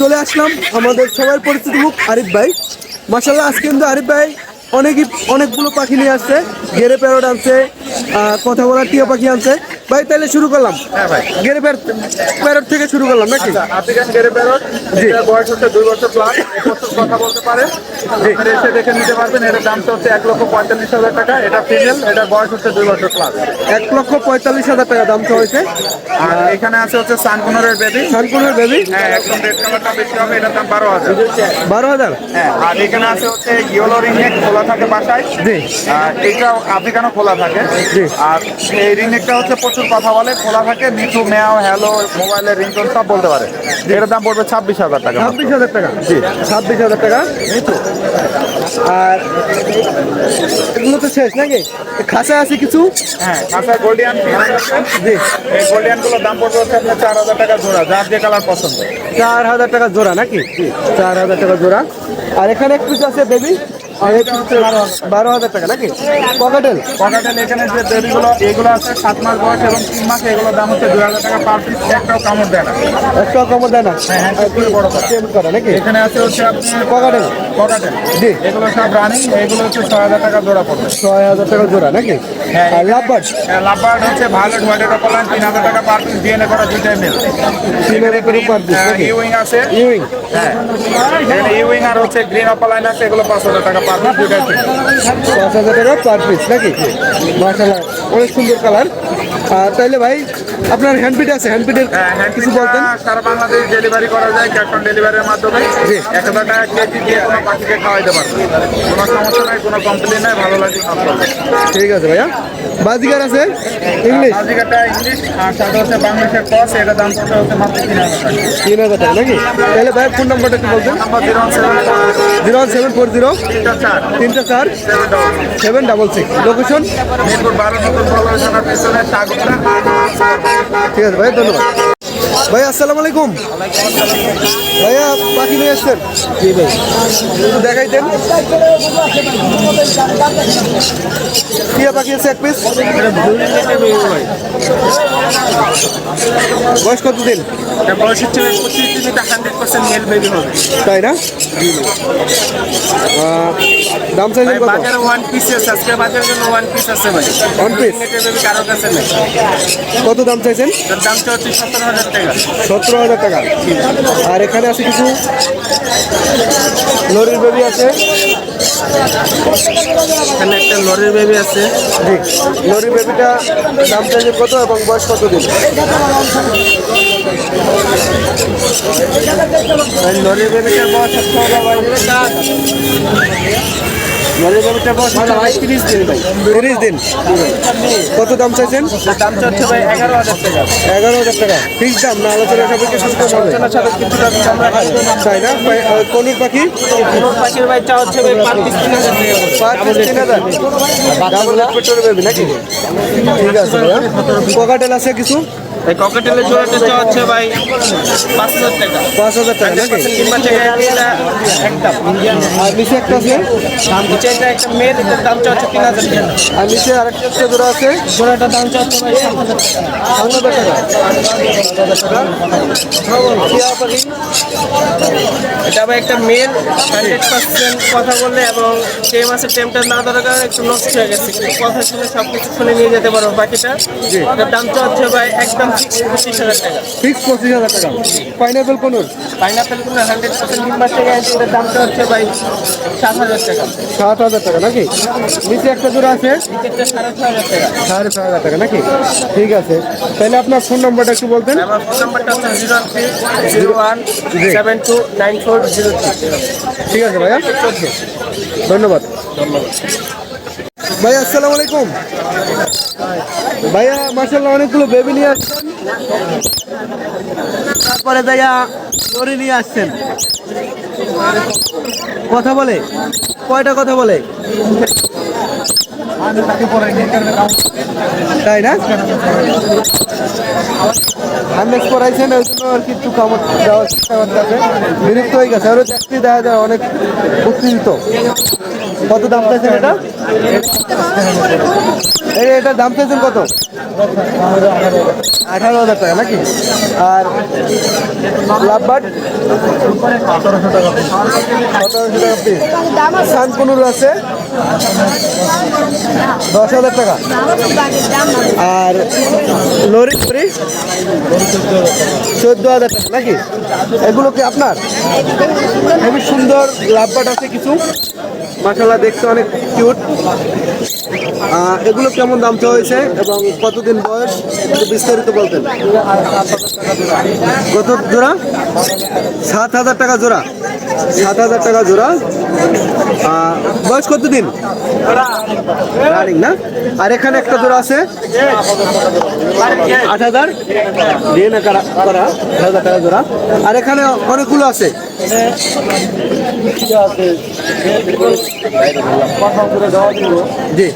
চলে আসলাম। আমাদের সবার পরিচিত মুখ আরিফ ভাই। মাসাল্লাহ আজকে কিন্তু আরিফ ভাই অনেকই অনেকগুলো পাখি নিয়ে আসছে। গেরে প্যারট আনছে কথা বলার টিয়া পাখি আনছে। ভাই তাহলে শুরু করলাম। হ্যাঁ ভাই। গেরে প্যারট থেকে শুরু করলাম নাকি? আচ্ছা আফ্রিকান গেরে প্যারট এটার বয়স হচ্ছে দুই বছর প্লাস কথা বলতে পারে। আপনারা এসে দেখে নিতে পারবেন এটার দামটা হচ্ছে এক লক্ষ পঁয়তাল্লিশ হাজার টাকা এটা ফিমেল এটার বয়স হচ্ছে দুই বছর প্লাস এক লক্ষ পঁয়তাল্লিশ হাজার টাকা দাম হয়েছে আর এখানে আছে হচ্ছে সানকুনরের বেবি সানকুনের বেবি হ্যাঁ একদম রেড কালারটা বেশি হবে এটার দাম বারো হাজার। বারো হাজার? হ্যাঁ আর এখানে আছে হচ্ছে ইয়েলো রিংনেক খোলা থাকে বাসায়। জি। আর এটা আফ্রিকানও খোলা থাকে। জি। আর এই রিংনেকটা হচ্ছে প্রচুর কথা বলে খোলা থাকে মিঠু ম্যাও হ্যালো মোবাইলের রিংটোন সব বলতে পারে। এটার দাম পড়বে ছাব্বিশ হাজার টাকা ছাব্বিশ হাজার টাকা? জি। ছাব্বিশ হাজার টাকা? মিঠু। আর এগুলো তো শেষ নাকি? খাসা আছে কিছু? হ্যাঁ কাঁচা গোল্ডিয়ান জি। এই গোল্ডিয়ানগুলোর দাম পড়বে হচ্ছে আপনার চার হাজার টাকা জোড়া যার যে কালার পছন্দ। চার হাজার টাকা জোড়া নাকি? চার হাজার টাকা জোড়া। আর এখানে এক পিস আছে বেবি? বারো হাজার টাকা নাকি? পকেটেল পকেটেল এখানে যে বেবিগুলো এগুলো আছে সাত মাস বয়স এবং তিন মাস এগুলোর দাম হচ্ছে দুই হাজার টাকা পার পিস একটাও কামড় দেয় না। একশো কম দেয় না? হ্যাঁ হ্যাঁ বড় করে। নাকি? এখানে আছে হচ্ছে পকেটেল পকেটেল জি। এগুলো সব রানিং এগুলো হচ্ছে ছয় হাজার টাকা জোড়া পড়বে। ছয় হাজার টাকা জোড়া নাকি? হ্যাঁ, লাভবার্ড লাভবার্ড হচ্ছে ভায়োলেট হোয়াইটের অপলাইন তিন হাজার টাকা পার পিস ডিএনএ করা দুইটাই মিল তিন হাজার টাকা পার পিস ইউইং আছে। ইউইং হ্যাঁ ইউইং আর হচ্ছে গ্রিন অপলাইন আছে এগুলো পাঁচ হাজার টাকা পাঁচ হাজার টাকা পার পিস নাকি? মাসাল্লাহ অনেক সুন্দর কালার তাইলে ভাই আপনার হ্যান্ডপিট আছে হ্যান্ডপিটের হ্যাঁ, হ্যান্ড কিছু বলতেন সারা বাংলাদেশ ডেলিভারি করা যায় ক্যাশ অন ডেলিভারির মাধ্যমে। জি। এক হাজার টাকা কেজি দিয়ে কোনো পাখিকে খাওয়াইতে পারবে কোনো সমস্যা নাই কোনো কমপ্লেন নাই ভালো লাগে ঠিক আছে ভাইয়া। বাজিকার আছে? ইংলিশ আজিকাটা ইংলিশ আর সাথে হচ্ছে বাংলাদেশের কস এটা দাম পড়বে হচ্ছে মাত্র তিন হাজার টাকা। তিন হাজার টাকা নাকি? তাহলে ভাই ফোন নাম্বারটা একটু বলতেন number zero seven zero seven four zero তিনটা চার। তিনটা চার। Seven double six location Mirpur বারো নতুন পল্লবীথানার পিছনে সাগরটা ঠিক আছে ভাই ধন্যবাদ। ভাই আসসালামু আলাইকুম। ভাইয়া পাখি নিয়ে এসছেন জি ভাই। দেখাইতেন। টিয়া পাখি আছে এক পিস বয়স কত দিন বয়স হচ্ছে পঁচিশ দিনে হান্ড্রেড পার্সেন্ট মেল বেবি হবে। তাই না? দাম চাইছেন কত? বাজারে ওয়ান পিস আছে আজকে বাজারের জন্য ওয়ান পিস আছে ভাই? বেবি কারোর কাছে নেই। কত দাম চাইছেন? দাম হচ্ছে সতেরো হাজার টাকা। সতেরো হাজার টাকা। আর এখানে আছে কিছু? লরির বেবি আছে? এখানে একটা লরির বেবি আছে। জি লরির বেবিটা দাম চাইছে কত এবং বয়স কত দিন? লরির বেবিটার বয়স তিরিশ দিন কত দাম চাইছেন? এগারো হাজার টাকা। ফিক্স দাম না আলোচনা সাপেক্ষে কিছু কম হবে? আলোচনার সাথে কিছুটা কম রাখা যাবে। তাই না? কনুর পাখি? তিন হাজার। বেবি নাকি? ঠিক আছে আছে কিছু? এই ককেটেলের জোড়াটা হচ্ছে ভাই পাঁচ হাজার টাকা। পাঁচ হাজার টাকা নাকি? কিংবা একটা আর নিচে একটা আছে? নিচে একটা মেয়ের এটার দামটা হচ্ছে তিন হাজার টাকা। আর নিচে আরেকটা জোড়া আছে? জোড়াটার দামটা হচ্ছে ভাই সাত হাজার টাকা। সাত হাজার টাকা। এটা ভাই একটা মেল হান্ড্রেড পার্সেন্ট কথা বললে এবং টেম আছে টেমটা না ধরার কারণে একটু নষ্ট হয়ে গেছে। কথা শুনে সব কিছু শুনে নিয়ে যেতে পারো বাকিটা। দামটা হচ্ছে ভাই একদম পঁচিশ হাজার টাকা ফিক্স পঁচিশ হাজার থেকে আছে দামটা হচ্ছে ভাই সাত হাজার টাকা সাত হাজার টাকা নাকি নিচে একটা জোড়া আছে সাড়ে ছয় হাজার টাকা নাকি ঠিক আছে তাহলে আপনার ফোন নাম্বারটা একটু বলতেন zero three zero seven two nine four zero ঠিক আছে ভাইয়া ধন্যবাদ ভাইয়া আসসালামু আলাইকুম ভাইয়া মার্শাল্লাহ অনেকগুলো বেবি নিয়ে আসছেন তারপরে ভাইয়া দড়ি নিয়ে আসছেন। কথা বলে? কয়টা কথা বলে? তাই না? হান্ড্রেড করাইছেন ওই জন্য আর কি একটু দেওয়ার চেষ্টা করতেছে। বিরক্ত হয়ে গেছে। দেখা যায়, অনেক কত দাম এটা? এটার দাম কত? আঠারো হাজার টাকা, নাকি? আর লাভবার্ড? সতেরোশো টাকা পিস সানকুনুর আছে, দশ হাজার টাকা। আর লরি লরি চোদ্দ হাজার টাকা, নাকি? এগুলো কি আপনার? খুবই সুন্দর লাভবাট আছে কিছু। মাসাল্লাহ দেখতে অনেক কিউট। এগুলো কেমন দাম চাওয়া হয়েছে এবং কতদিন বয়স বিস্তারিত বলতেন। কত জোড়া? সাত হাজার টাকা জোড়া। সাত হাজার টাকা জোড়া। বয়স কতদিন? রানিং না? আর এখানে একটা জোড়া আছে। আট হাজার। ডিএনএ করা? আট হাজার টাকা জোড়া। আর এখানে অনেকগুলো আছে। জি।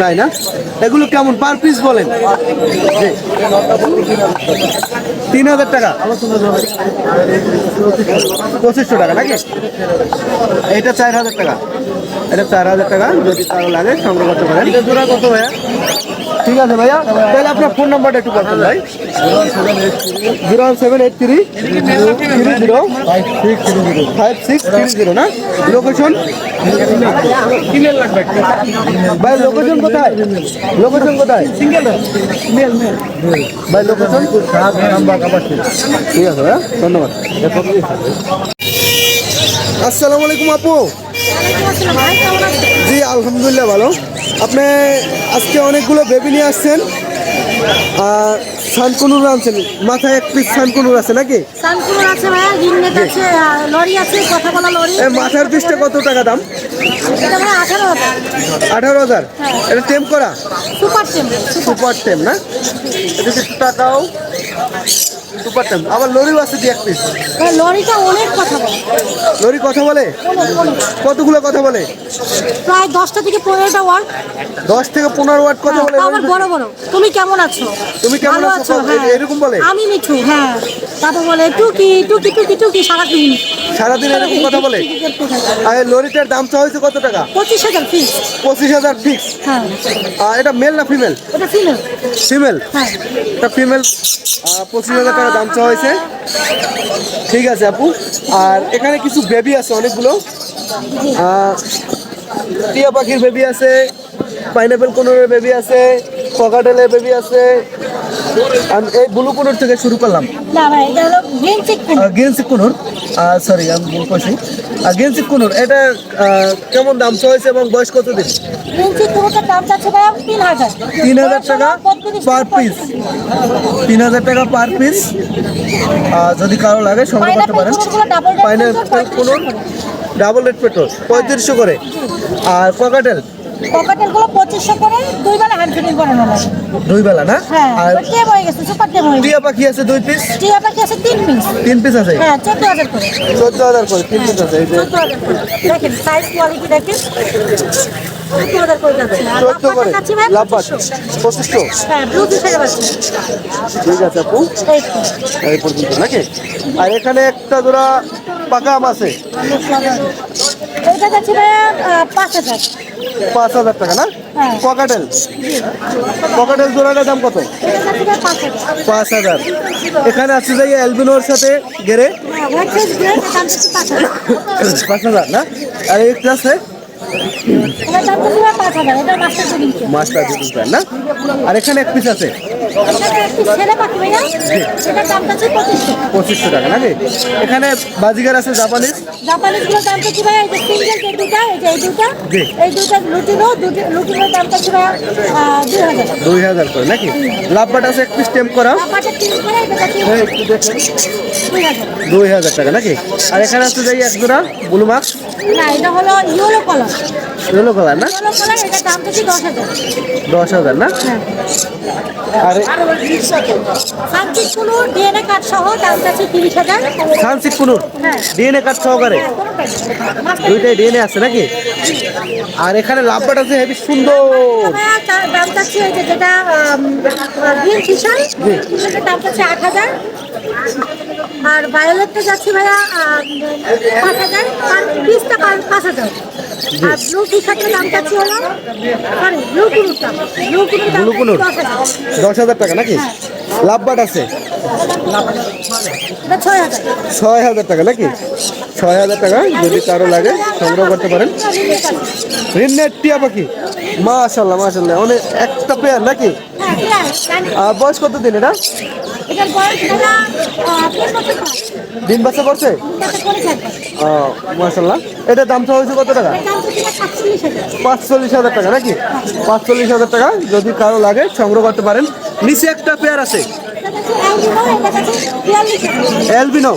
তাই না? এগুলো কেমন পার পিস বলেন? জি। তিন হাজার টাকা। পঁচিশশো টাকা নাকি? এটা চার হাজার টাকা। এটা চার হাজার টাকা যদি কারও লাগে সংগ্রহ করতে পারেন। জোড়া কত ভাইয়া? ঠিক আছে ভাইয়া। তাহলে আপনার ফোন নাম্বারটা একটু বলতেন ভাই। Zero seven eight three three zero five six three zero না লোকেশন ভাই লোকেশন কোথায় লোকেশন কোথায় ভাই লোকেশন ঠিক আছে ভাইয়া ধন্যবাদ আসসালামু আলাইকুম আপু জি আলহামদুলিল্লাহ ভালো আপনি আজকে অনেকগুলো বেবি নিয়ে আসছেন আর সানকুনুর আনছেন মাথায় এক পিস সানকুনুর আছে নাকি? সানকুলার আছে ভাই রিংনেট আছে লরি আছে কথা বলা লরি। এই মাথার পিসটা কত টাকা দাম? এটা ভাই আঠারো হাজার। আঠারো হাজার? এটা টেম করা? Super tame super. টেম না? এটা টাকাও। সুপার টেম আবার লরিও আছে দু এক পিস লরিটা অনেক কথা বলে। লরি কথা বলে? কতগুলো কথা বলে? প্রায় দশটা থেকে পনেরোটা ওয়ার্ড দশ থেকে পনেরো ওয়াট কথা বলে আবার বড় বড়। তুমি কেমন আছো? তুমি কেমন আছো? হ্যাঁ। এরকম বলে? আমি মিঠু হ্যাঁ। তারপর বলে টুকি টুকি টুকি টুকি সারাদিন। সারাদিন এরকম কথা বলে? আর লরিটার দাম চাওয়া হয়েছে কত টাকা? পঁচিশ হাজার ফিস পঁচিশ হাজার ফিক্স হ্যাঁ। আর এটা মেল না ফিমেল ওটা ফিমেল ফিমেল হ্যাঁ। এটা ফিমেল পঁচিশ হাজার টাকা দাম চাওয়া হয়েছে। ঠিক আছে, আপু। আর এখানে কিছু বেবি আছে, অনেকগুলো। টিয়া পাখির বেবি আছে পাইনাপেল কোনোরের বেবি আছে ককাটেলের বেবি আছে এই ব্লু কোনোর থেকে শুরু করলাম। না ভাই এটা হলো গ্রিন সরি আমি ভুল করছি। গেন্সিক কোনোর এটা কেমন দাম চাওয়া এবং বয়স কত দিন গ্রিন চেক দাম চাচ্ছে ভাই তিন হাজার। টাকা পার পিস তিন হাজার টাকা পার পিস যদি কারও লাগে সংগ্রহ করতে পারেন। পাইনাপেল কোনোর ডাবল রেড পেট্রোল পঁয়ত্রিশশো করে। আর ককাটেল পকেটেরগুলো পঁচিশশো করে দুই বেলা হ্যান্ড ফিটিং করানো লাগে দুই বেলা না? হ্যাঁ আর টেম হয়ে গেছে সুপার টেম হয়ে টিয়া পাখি আছে দুই পিস টিয়া পাখি আছে তিন পিস তিন পিস আছে? হ্যাঁ চোদ্দ হাজার করে। চোদ্দ হাজার করে তিন পিস আছে চোদ্দ হাজার করে। দেখেন সাইজ কোয়ালিটি দেখেন। চোদ্দ করে করে? লাভবাট পঁচিশশো। হ্যাঁ ঠিক আছে আপু। এই পর্যন্ত নাকি? আর এখানে একটা জোড়া পাকা আম আছে। যাচ্ছে পাঁচ হাজার। পাঁচ হাজার টাকা না? হ্যাঁ। ককাটেল ককাটেল জোড়াটার দাম কত? পাঁচ হাজার। এখানে আছে যে অ্যালবিনোর সাথে গেরে হ্যাঁ পাঁচ হাজার। না? আর এই আছে মাস্টার না? আর এখানে এক পিস আছে। একটি পঁচিশশো টাকা নাকি? এখানে বাজিগার আছে জাপানিজ? জাপানিজগুলোর দাম ভাই? এই যে সিঙ্গেল যে দুটা এই যে এই দুটা এই দুটা লুটিনো লুটিনোর দাম চাচ্ছি ভাই? দুই হাজার। দুই হাজার করে নাকি? লাভবাট আছে এক পিস টেম্প করা একটু দেখেন। দুই হাজার। টাকা নাকি? আর এখানে আছে যে এক জোড়া ব্লু না এটা হলো ইয়েলো কালার ইয়েলো কালার না? দশ হাজার। দশ হাজার না? হ্যাঁ। আর ডিএনএ কার্ড সহ দাম চাচ্ছি তিরিশ হাজার। সানসিক কুনুর? হ্যাঁ। ডিএনএ কার্ড সহকারে? হ্যাঁ, না। মাস্টার দুইটাই ডিএনএ আছে নাকি? আর এখানে লাভবাট আছে হেভি সুন্দর। যেটা আট হাজার। আর ভায়োলেটটা যাচ্ছে ভাইয়া পাঁচ হাজার। পিসটা পাঁচ হাজার। আর ব্লু টি শার্টের দাম সরি ব্লু কুনুরটা ব্লু কুনুর ব্লু কুনুর? দশ হাজার টাকা। নাকি? লাভবাট আছে। ছয় হাজার টাকা। নাকি? ছয় হাজার টাকা যদি কারও লাগে সংগ্রহ করতে পারেন। রিন্নের টিয়া পাখি। মাশাল্লাহ মাশাল্লাহ অনেক একটা পেয়ার নাকি? আর জানি। আহ, বয়স কত দিন এটা? এটার বয়স এটা আহ, তিন বছর দিন বাচ্চা করছে তিন বছর। করে থাকবে মাশাল্লাহ এটা দাম তো হয়েছে কত টাকা? পাঁচচল্লিশ হাজার টাকা নাকি? পাঁচচল্লিশ হাজার টাকা যদি কারও লাগে সংগ্রহ করতে পারেন। নিচে একটা পেয়ার আছে। এলবিনো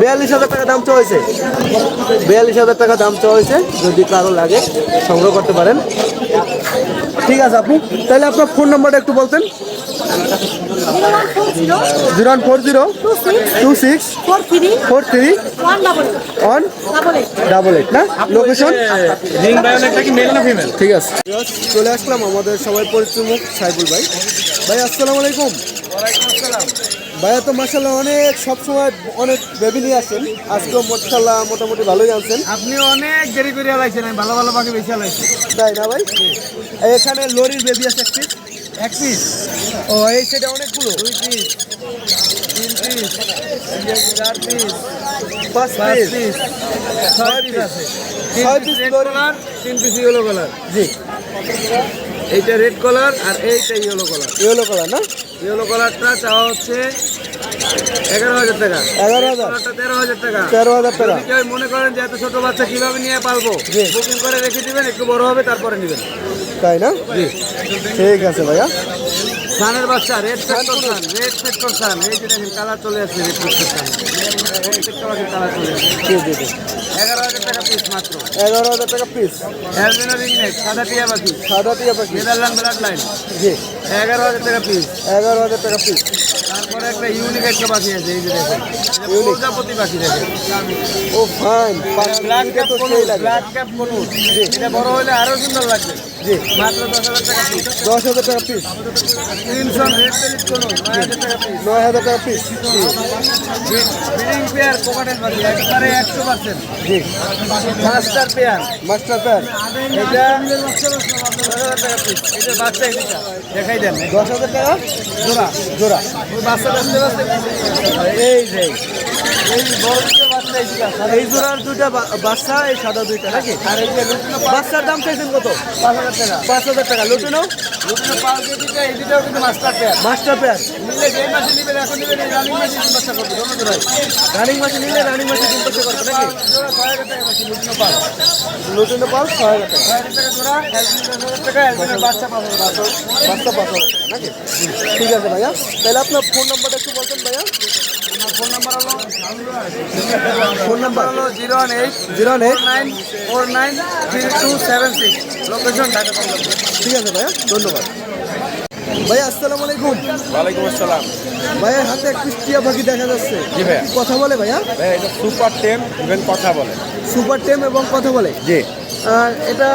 বিয়াল্লিশ হাজার। টাকা দাম হয়েছে। বিয়াল্লিশ হাজার টাকা দাম হয়েছে যদি কারও লাগে সংগ্রহ করতে পারেন। ঠিক আছে আপু তাহলে আপনার ফোন নাম্বারটা একটু বলতেন। Zero one four zero two six four three one double eight না? লোকেশন? রিং বায়োনেটটা কি মেল না ফিমেল? ঠিক আছে। চলে আসলাম আমাদের সবাই পরিচিত মুখ সাইফুল ভাই। ভাই আসসালামু আলাইকুম। ভাইয়া তো মাসাল্লাহ অনেক সবসময় অনেক বেবি নিয়ে আসেন। আজকেও মাসাল্লাহ মোটামুটি ভালোই আনছেন। আপনি অনেক দেরি করে আলাইছেন ভালো ভালো পাখি বেশি আলাইছি। তাই না ভাই? এখানে লরির বেবি আছে এক পিস এক পিস ও এই সেটা অনেকগুলো। দুই পিস তিন পিস চার পিস পাঁচ পিস ছয় পিস আছে। ছয় পিস লরি তিন পিস ইয়েলো কালার জি। এইটা রেড কালার আর এইটা ইয়েলো কালার ইয়েলো কালার না? ইয়েলো কালারটা চাওয়া হচ্ছে এগারো হাজার টাকা। এগারো হাজার। তেরো হাজার টাকা। তেরো হাজার টাকা। মনে করেন যে এত ছোট বাচ্চা কীভাবে নিয়ে পালবো। বুকিং করে রেখে দিবেন একটু বড় হবে তারপরে নেবেন। তাই না? ঠিক আছে ভাইয়া। সানের বাচ্চা red factor sun red factor sun এই যে দেখেন কালার চলে আসছে রেড ফেক্টর সান কালার চলে আসছে। এগারো হাজার টাকা পিস মাত্র। এগারো হাজার টাকা পিস অ্যালবিনো রিংনেক সাদা টিয়া পাখি। সাদা টিয়া পাখি। নেদারল্যান্ড ব্লাড লাইন জি। এগারো হাজার টাকা পিস এগারো হাজার টাকা পিস তারপরে একটা ইউনিক একটা পাখি আছে এই যে দেখেন। এটা প্রজাপতি পাখি দেখেন। ও ফাইন ব্ল্যাক ক্যাপ কোনুর এটা বড় হলে আরও সুন্দর লাগবে। জি। মাত্র দশ হাজার টাকা পিস নয় হাজার টাকা পিস জি। মাস্টার পেয়ার মাস্টার প্যার এটা দেখাই দেন দশ হাজার টাকা? জোড়া। জোড়া। বাচ্চা এই যে। এই বড় এই জোড়ার দুইটা বা- বাচ্চা এই সাদা দুইটা নাকি? আর এই যে বাচ্চার দাম চাইছেন কত? পাঁচ হাজার টাকা। পাঁচ হাজার টাকা। লুটিনো? লুটিনো পাঁচ দিয়ে এই দুটাও কিন্তু মাস্টার পেয়ার মাস্টার প্যার নিলে যে মাসে নিবেন এখন নিবেন এই রানিং মাসে তিন বাচ্চা করবে দোনো জোড়াই। রানিং মাসে নিলে রানিং মাসে তিন পয়সা করবে নাকি? জোড়া ছয় হাজার টাকা মাসে লুটিনো পাঁচ লুটিনো পাল ছয় হাজার টাকা। ছয় হাজার টাকা জোড়া হাজার টাকা অ্যালবিনোর বাচ্চা পাঁচ হাজার বাচ্চা বাচ্চা পাঁচ হাজার টাকা নাকি? ঠিক আছে ভাইয়া। তাহলে আপনার ফোন নাম্বারটা একটু বলতেন ভাইয়া। ফোন নাম্বার হলো ফোন নাম্বার? হলো zero one eight zero eight? Nine four nine three two seven six. Location Dhaka ঠিক আছে ভাইয়া ধন্যবাদ। ভাইয়া আসসালামু আলাইকুম। ওয়ালাইকুম আসসালাম। ভাইয়ের হাতে এক পিস টিয়া পাখি দেখা যাচ্ছে। জি ভাইয়া। কথা বলে ভাইয়া? ভাই এটা সুপার টেম ইভেন কথা বলে। সুপার টেম এবং কথা বলে? জি। আর এটা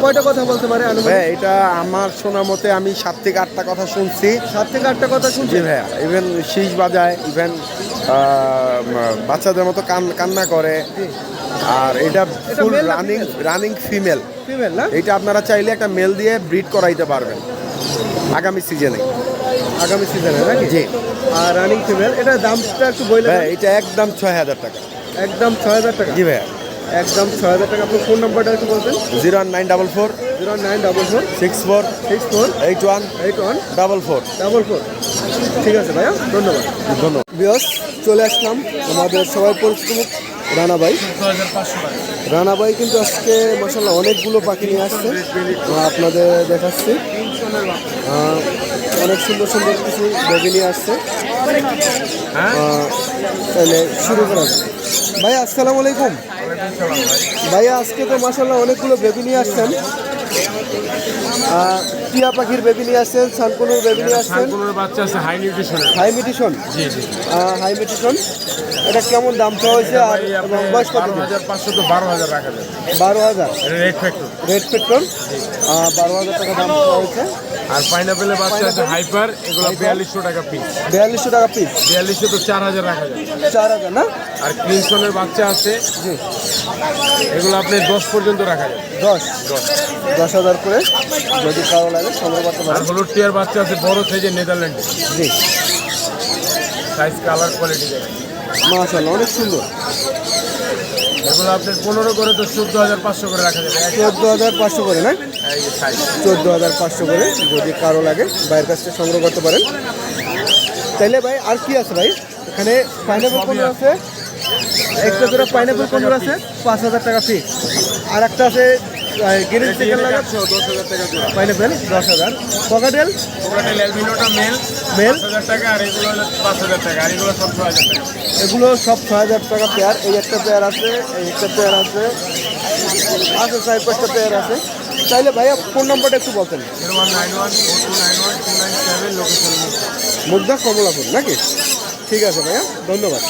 কয়টা কথা বলতে পারে ভাইয়া আনুমানিক এটা আমার শোনা মতে আমি সাত থেকে আটটা কথা শুনছি। সাত থেকে আটটা কথা শুনছি। ভাইয়া ইভেন শীষ বাজায় ইভেন বাচ্চাদের মতো কান কান্না করে। আর এটা full running running female female না? এটা আপনারা চাইলে একটা মেল দিয়ে ব্রিড করাইতে পারবেন আগামী সিজনে আগামী সিজনে নাকি? জি। আর রানিং ফিমেল এটা দামটা একটু বলে এটা একদম ছয় হাজার টাকা। একদম ছয় হাজার টাকা। জি ভাইয়া একদম ছয় হাজার টাকা। আপনার ফোন নাম্বারটা একটু বলতেন zero one nine double four. Zero nine double four. Six four. Six four. Eight one. Eight one. Double four. Double four. ঠিক আছে ভাইয়া ধন্যবাদ। ধন্যবাদ। বিয়স চলে আসলাম আমাদের সবাই পরিচিত রানা ভাই রানা ভাই কিন্তু আজকে মশাল্লাহ অনেকগুলো পাখি নিয়ে আসছে। আপনাদের দেখাচ্ছি। অনেক সুন্দর সুন্দর কিছু বেবি নিয়ে আসছে তাহলে শুরু করা যাক। ভাইয়া আসসালামু আলাইকুম। ভাইয়া আজকে তো মাসাল্লাহ অনেকগুলো বেবি নিয়ে আসছেন টিয়া পাখির বেবি নিয়ে আসছেন সানকুনুর বেবি নিয়ে আসছেন। বাচ্চা আছে হাই মিটিশন জি জি। হাই মিটিশন এটা কেমন দাম চাওয়া হয়েছে আর বয়স কত বারো হাজার পাঁচশো তো বারো হাজার রাখা বারো হাজার? রেড পেট্রোল বারো হাজার টাকা দাম চাওয়া হয়েছে। আর পাইনাপেলের বাচ্চা আছে হাইপার এগুলো বিয়াল্লিশশো টাকা পিস বিয়াল্লিশশো টাকা পিস বিয়াল্লিশশো তো চার হাজার রাখা যায়। চার হাজার না? আর ক্রিমসনের বাচ্চা আছে জি। এগুলো আপনি দশ পর্যন্ত রাখা যায়। দশ? দশ। দশ হাজার করে যদি কারও লাগে সংগ্রহ করতে আর পারেন হলুদ টিয়ার বাচ্চা আছে বড় সাইজের নেদারল্যান্ডে। জি। সাইজ কালার কোয়ালিটি দেখেন। মাশাল্লাহ অনেক সুন্দর। এগুলো আপনার পনেরো করে তো চোদ্দ হাজার পাঁচশো করে রাখা যাবে। চোদ্দ হাজার পাঁচশো করে না? চোদ্দ হাজার পাঁচশো করে যদি কারও লাগে বাইরের কাছ থেকে সংগ্রহ করতে পারেন। তাইলে ভাই আর কি আছে ভাই? এখানে পাইনাপল কোন আছে। একটা জোড়া পাইনাপল কোন আছে পাঁচ হাজার টাকা ফিক্স আর একটা আছে গ্রিন চিকেন লাগে। দশ হাজার টাকা পাইনাপেল দশ হাজার। পকাটেল? অ্যালবিনোটা মেল মেল হাজার টাকা আর এগুলো পাঁচ হাজার টাকা আর এগুলো সব ছয় হাজার টাকা। এগুলো সব ছ হাজার টাকা পেয়ার এই একটা পেয়ার আছে এই একটা পেয়ার আছে। আছে চার পাঁচটা পেয়ার আছে। তাইলে ভাইয়া ফোন নাম্বারটা একটু বলতেন। মুদ্রা কমলাপুর নাকি? ঠিক আছে ভাইয়া ধন্যবাদ।